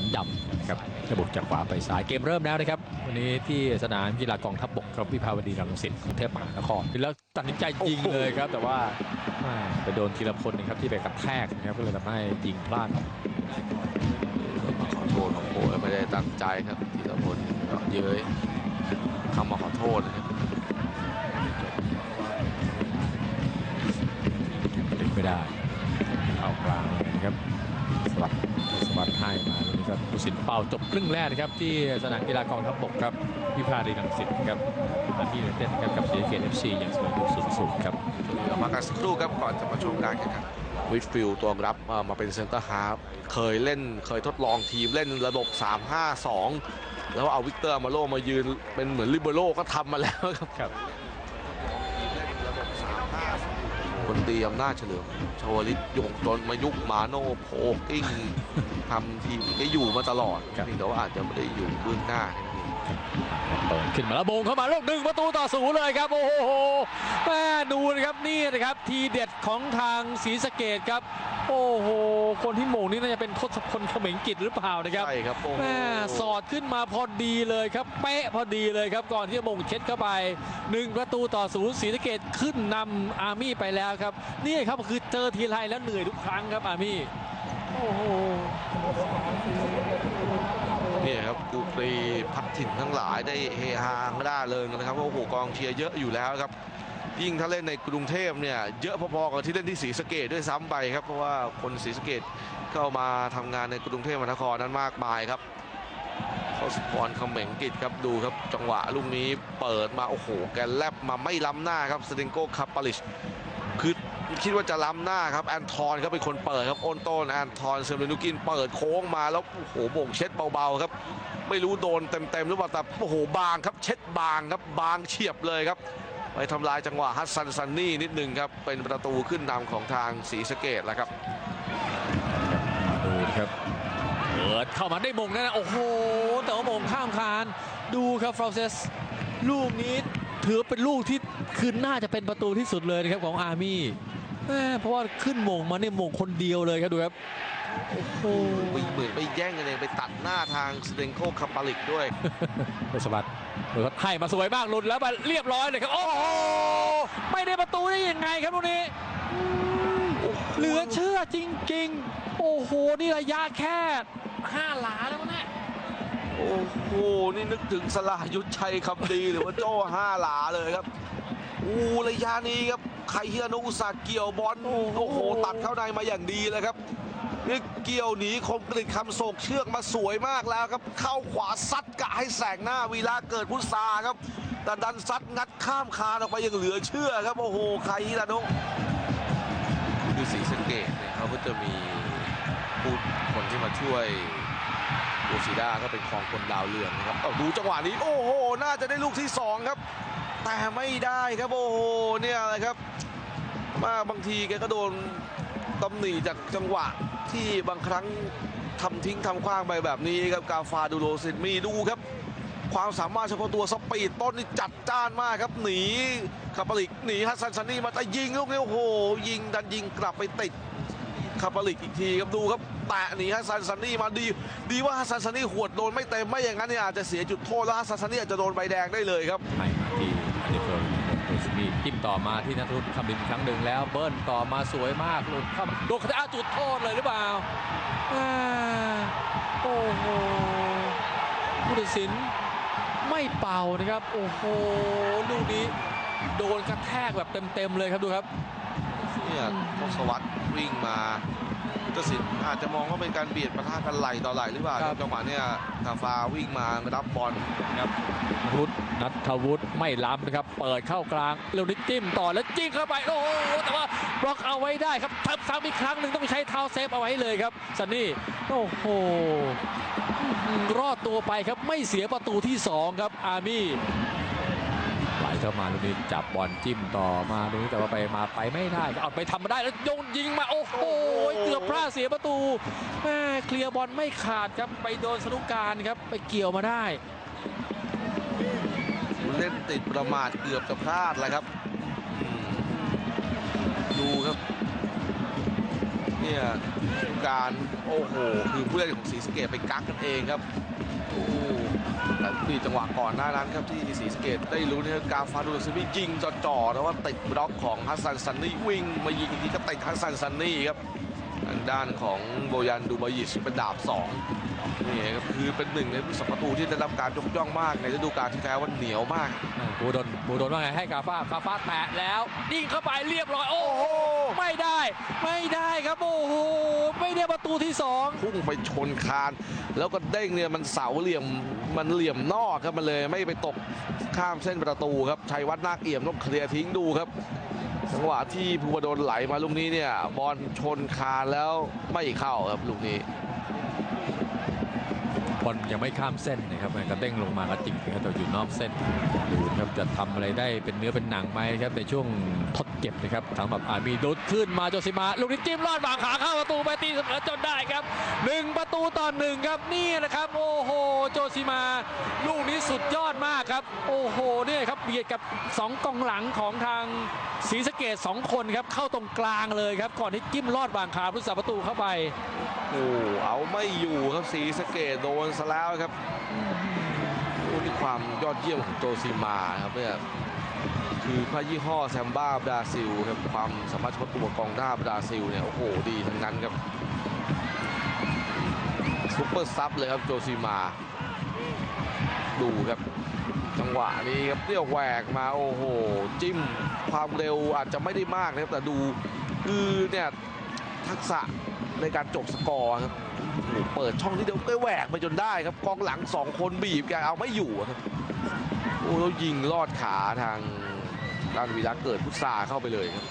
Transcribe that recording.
นดำนะครับจะบุกจากขวาไปซ้ายเกมเริ่มแล้วนะครับ วันนี้ที่สนามกีฬากองทัพบกครับวิภาวดีรังสิตกรุงเทพมหานครแล้วตัดสินใจยิงเลยครับ แต่ว่าแม่ไปโดนทีละพลนะครับที่ไปกระแทกนะครับก็เลยทำให้ยิงพลาดขอโทษของโอ้ยไม่ได้ตั้งใจครับธีรพลก็เย้ยคำมาขอโทษนะครับถึงไม่ได้ เข้ากลางเลยนะครับ สวัสดิ์สวัสดิ์ให้มาตรงนี้ก็ผู้สินเป่าจบครึ่งแรกนะครับ ที่สนามกีฬากองทัพบกครับวิภาวดีรังสิตครับอันที่เต้นครับกับศรีสะเกตเอฟซีอย่างสวยดูศูนย์ศูนย์ครับเรามากันสักครู่ครับก่อนจะมาชมการแข่งขันวิดฟิลตัวรับเอ่อมาเป็นเซนเตอร์ฮาร์ฟเคยเล่นเคยทดลองทีมเล่นระบบ 3-5-2 แล้วเอาวิกเตอร์อามาโลมายืนเป็นเหมือนลิเบโรก็ทำมาแล้วครับ ครับคนตีอำนาจเฉลิมชวลิตยงจนมายุคมาโนโพกิ้งทำทีมก็อยู่มาตลอดครับเพียงแต่ว่าอาจจะไม่ได้อยู่เบื้องหน้าแค่นั้นเองเปิดขึ้นมาแล้วโบงเข้ามาลูกหนึ่งประตูต่อศูนย์เลยครับ โอ้โหแม่ดูนะครับนี่นะครับ ทีเด็ดของทางศรีสะเกดครับ โอ้โห คนที่โมงนี่น่าจะเป็นทศพลเขมงกิจหรือเปล่านะครับใช่ครับโอ้โหแม่สอดขึ้นมาพอดีเลยครับเป๊ะพอดีเลยครับก่อนที่จะมงเช็ดเข้าไปหนึ่งประตูต่อศูนย์ศรีสะเกดขึ้นนำอาร์มี่ไปแล้วครับ นี่ครับคือเจอทีไรแล้วเหนื่อยทุกครั้งครับอาร์มี่โอ้โหเนี่ยครับกูปรีพัดถิ่นทั้งหลายได้เฮฮาร่าเริงกันนะครับเพราะโอ้โหกองเชียร์เยอะอยู่แล้วครับ ยิ่งถ้าเล่นในกรุงเทพเนี่ยเยอะพอๆกับที่เล่นที่ศรีสะเกดด้วยซ้ำไปครับเพราะว่าคนศรีสะเกดเข้ามาทำงานในกรุงเทพมหานครนั้นมากมายครับเขาสปอนเหม่งกิจครับดูครับจังหวะลูกนี้เปิดมาโอ้โหแกแลบมาไม่ล้ำหน้าครับสติงโก้คาปาลิชคือคิดว่าจะล้ำหน้าครับแอนทอนครับเป็นคนเปิดครับโอนโตนแอนทอนเซอร์เรนุกินเปิดโค้งมาแล้วโอ้โหโบ่งเช็ดเบาๆครับ ไม่รู้โดนเต็มๆหรือเปล่าแต่โอ้โหบางครับเช็ดบางครับบางเฉียบเลยครับ ไปทำลายจังหวะฮัสซันซันนี่นิดนึงครับ เป็นประตูขึ้นนำของทางศรีสะเกดแล้วครับดูนะครับเปิดเข้ามาได้มงนั่นนะ โอ้โห แต่ว่ามงข้ามคาน ดูครับฟรานเซสลูกนี้ถือเป็นลูกที่คือน่าจะเป็นประตูที่สุดเลยนะครับของอาร์มี่แม่เพราะว่าขึ้นมงมาเนี่ยมงคนเดียวเลยครับดูครับ โอ้โหไปเหมือนไปแย่งกันเองไปตัดหน้าทางสเตนโคคาปาลิกด้วยเทศบัตดูครับให้มาสวยมากหลุดแล้วไปเรียบร้อยเลยครับ โอ้โหไม่ได้ประตูได้ยังไงครับตรงนี้อืมเหลือเชื่อจริง ๆ โอ้โห นี่ระยะแค่ห้าหลาแล้วนะโอ้โห นี่นึกถึงสลายุทธชัยคำดีหรือว่าโจ้ห้าหลาเลยครับอู้ระยะนี้ครับไคฮิราโนะอุตสาห์เกี่ยวบอล โอ้โห ตัดเข้าในมาอย่างดีเลยครับ นี่เกี่ยวหนีคมกริดคำโศกเชือกมาสวยมากแล้วครับ เข้าขวาซัดกะให้แสงหน้าวีระเกิดพุทธาครับ แต่ดันซัดงัดข้ามคานออกไปอย่างเหลือเชื่อครับ โอ้โหไคฮิราโนะคือสีสะเกตเนี่ยเขาก็จะมีผู้คนที่มาช่วยโอซิด้าก็เป็นของคนดาวเรืองนะครับเอาดูจังหวะนี้โอ้โห น่าจะได้ลูกที่สองครับ แต่ไม่ได้ครับโอ้โหเนี่ยอะไรครับ มาบางทีแกก็โดน ตำหนิจากจังหวะที่บางครั้งทำทิ้งทำขว้างไปแบบนี้ครับกาฟาดูโรซินมีดูครับ ความสามารถเฉพาะตัวสปีดต้นนี่จัดจ้านมากครับ หนีคาปาลิกหนีฮัสซันซันนี่มาแต่ยิงลูกนี้โอ้โห ยิงดันยิงกลับไปติดคาปาลิกอีกทีครับดูครับแตะหนีฮัสซันซันนี่มาดี ดีว่าฮัสซันซันนี่หวดโดนไม่เต็มไม่อย่างนั้นเนี่ยอาจจะเสียจุดโทษแล้วฮัสซันซันนี่อาจจะโดนใบแดงได้เลยครับให้มาที่อันนี้เฟิร์นโรสมี จิ้มต่อมาที่นัทรุษคำบินครั้งหนึ่งแล้วเบิ้ลต่อมาสวยมากหลุดเข้ามาโดนคาตาจุดโทษเลยหรือเปล่าอ่าโอ้โหผู้ตัดสินไม่เป่านะครับ โอ้โหลูกนี้โดนกระแทกแบบเต็มๆเลยครับดูครับเนี่ยทศวรรษวิ่งมา เจ้าสินอาจจะมองว่าเป็นการเบียดประทะกันไหลต่อไหลหรือเปล่าครับจังหวะเนี่ยกาฟาวิ่งมารับบอลครับนัทวุฒินัทวุฒิไม่ล้ำนะครับ เปิดเข้ากลางเร็วนิดจิ้มต่อแล้วจิ้งเข้าไปโอ้โหแต่ว่าบล็อกเอาไว้ได้ครับทับซ้ำอีกครั้งหนึ่งต้องใช้เท้าเซฟเอาไว้เลยครับซันนี่โอ้โหอื้อหือรอดตัวไปครับไม่เสียประตูที่ 2 ครับอาร์มี่ไหล เข้ามาลูกนี้จับบอลจิ้มต่อมาลูกนี้แต่ว่าไปมาไปไม่ได้เอาไปทำมาได้แล้วยงยิงมาโอ้โหเกือบพลาดเสียประตูแม่เคลียร์บอลไม่ขาดครับไปโดนสนุกการครับไปเกี่ยวมาได้เล่นติดประมาทเกือบจะพลาดแล้วครับ ดูครับ เนี่ยการโอ้โหคือผู้เล่นของสีสเกตไปกักกันเองครับโอ้แต่ที่จังหวะก่อนหน้านั้นครับที่สีสเกตได้รู้เนี่ยกาฟาดูซิมิยิงจ่อๆแต่ว่าติดบล็อกของฮัสซันซันนี่วิ่งมายิงอีกทีก็ติดฮัสซันซันนี่ครับ ด้านของโบยันดูบายิชเป็นดาบสองนี่ครับคือเป็นหนึ่งในผู้สัมประตูที่ได้รับการยกย่องมากในฤดูกาลที่แล้วว่าเหนียวมากบูดนบูดนว่าไงให้กาฟ้ากาฟ้าแตะแล้วยิงเข้าไปเรียบร้อยโอ้โหไม่ได้ ไม่ได้ครับโอ้โหไม่ได้ประตูที่สองพุ่งไปชนคานแล้วก็เด้งเนี่ยมันเสาเหลี่ยมมันเหลี่ยมนอกครับมันเลยไม่ไปตกข้ามเส้นประตูครับชัยวัฒน์นาคเอี่ยมต้องเคลียร์ทิ้งดูครับ จังหวะที่ภูวดลไหลมาลูกนี้เนี่ยบอลชนคานแล้วไม่เข้าครับลูกนี้ บอลยังไม่ข้ามเส้นนะครับกระเด้งลงมากระติกนะครับแต่อยู่นอกเส้นดูครับจะทำอะไรได้เป็นเนื้อเป็นหนังไหมครับในช่วงทดเก็บนะครับสำหรับอามีดุดขึ้นมาโจซิมา ลูกนี้จิ้มลอดวางขาเข้าประตูไปตีเสมอจนได้ครับหนึ่งประตูต่อหนึ่งครับนี่นะครับโอ้โหโจซิมา ลูกนี้สุดยอดมากครับ โอ้โหเนี่ยครับเบียดกับสองกองหลังของทางศรีสะเกดสองคนครับเข้าตรงกลางเลยครับก่อนที่จิ้มลอดวางขาพุทธศาประตูเข้าไปโอ้เอาไม่อยู่ครับสีสเกตโดนซะแล้วครับโอ้นี่ความยอดเยี่ยมของโจซิมาครับเนี่ยคือพระยี่ห้อแซมบ้าบราซิลครับความสามารถเฉพาะตัวกองหน้าบราซิลเนี่ยโอ้โหดีทั้งนั้นครับซุปเปอร์ซับเลยครับโจซิมา ดูครับ จังหวะนี้ครับเรียวแหวกมาโอ้โห จิ้มความเร็วอาจจะไม่ได้มากนะครับแต่ดูคือเนี่ย ทักษะในการจบสกอร์ครับเปิดช่องที่เดียวก็แหวกไปจนได้ครับกองหลังสองคนบีบแกเอาไม่อยู่ครับโอ้แล้วยิงลอดขาทางด้านวีระเกิดพุทธาเข้าไปเลยครับ